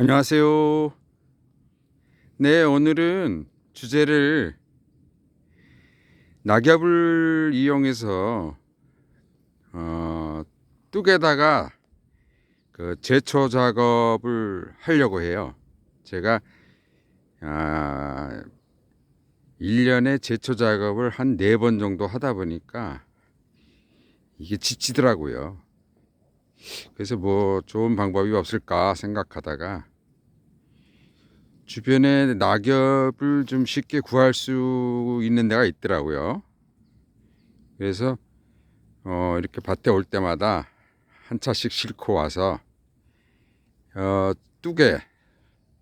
안녕하세요. 네, 오늘은 주제를 낙엽을 이용해서 어, 뚝에다가 그 제초 작업을 하려고 해요. 제가 아, 1년에 제초 작업을 한 네 번 정도 하다 보니까 이게 지치더라고요. 그래서 뭐 좋은 방법이 없을까 생각하다가 주변에 낙엽을 좀 쉽게 구할 수 있는 데가 있더라고요. 그래서 어 이렇게 밭에 올 때마다 한 차씩 싣고 와서 어 뚝에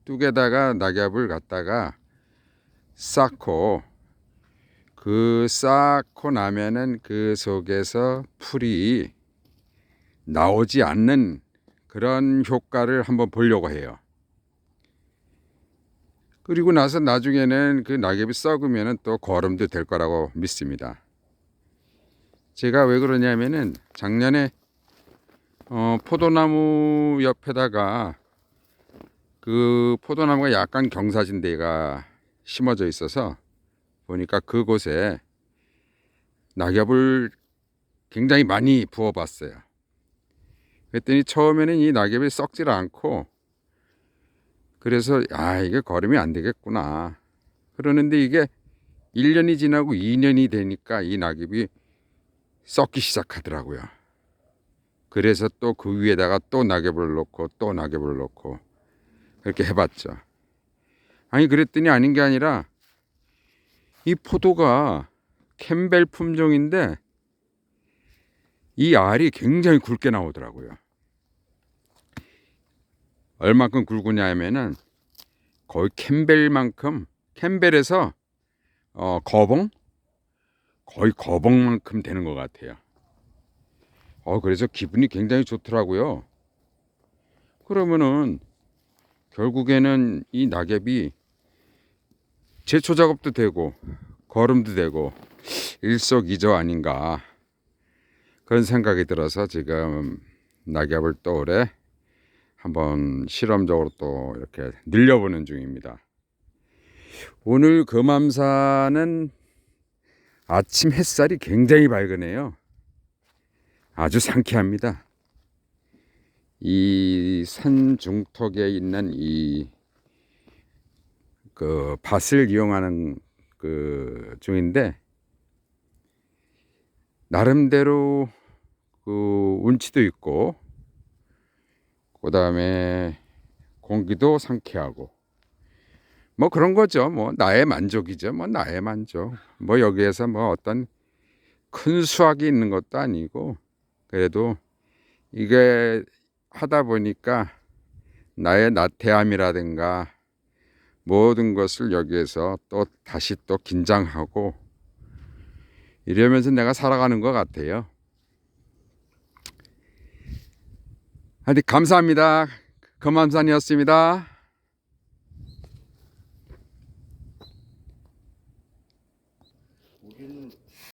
뚝에다가 낙엽을 갖다가 쌓고 그 쌓고 나면은 그 속에서 풀이 나오지 않는 그런 효과를 한번 보려고 해요. 그리고 나서 나중에는 그 낙엽이 썩으면 또 거름도 될 거라고 믿습니다. 제가 왜 그러냐면은 작년에 어, 포도나무 옆에다가 그 포도나무가 약간 경사진 데가 심어져 있어서 보니까 그곳에 낙엽을 굉장히 많이 부어봤어요. 그랬더니 처음에는 이 낙엽이 썩질 않고 그래서 아 이게 거름이 안 되겠구나. 그러는데 이게 1년이 지나고 2년이 되니까 이 낙엽이 썩기 시작하더라고요. 그래서 또 그 위에다가 또 낙엽을 놓고 또 낙엽을 놓고 그렇게 해봤죠. 아니 그랬더니 아닌 게 아니라 이 포도가 캠벨 품종인데 이 알이 굉장히 굵게 나오더라고요. 얼마큼 굵으냐 하면은 거의 캠벨만큼 캠벨에서 어, 거봉 거의 거봉만큼 되는 것 같아요. 어 그래서 기분이 굉장히 좋더라고요. 그러면은 결국에는 이 낙엽이 제초 작업도 되고 거름도 되고 일석이조 아닌가 그런 생각이 들어서 지금 낙엽을 또 올해 한번 실험적으로 또 이렇게 늘려보는 중입니다. 오늘 금암산은 아침 햇살이 굉장히 밝으네요. 아주 상쾌합니다. 이 산 중턱에 있는 이 그 밭을 이용하는 그 중인데 나름대로 그 운치도 있고 그 다음에 공기도 상쾌하고. 뭐 그런 거죠. 뭐 나의 만족이죠. 뭐 나의 만족. 뭐 여기에서 뭐 어떤 큰 수확이 있는 것도 아니고 그래도 이게 하다 보니까 나의 나태함이라든가 모든 것을 여기에서 또 다시 또 긴장하고 이러면서 내가 살아가는 것 같아요. 하여튼 감사합니다. 금암산이었습니다.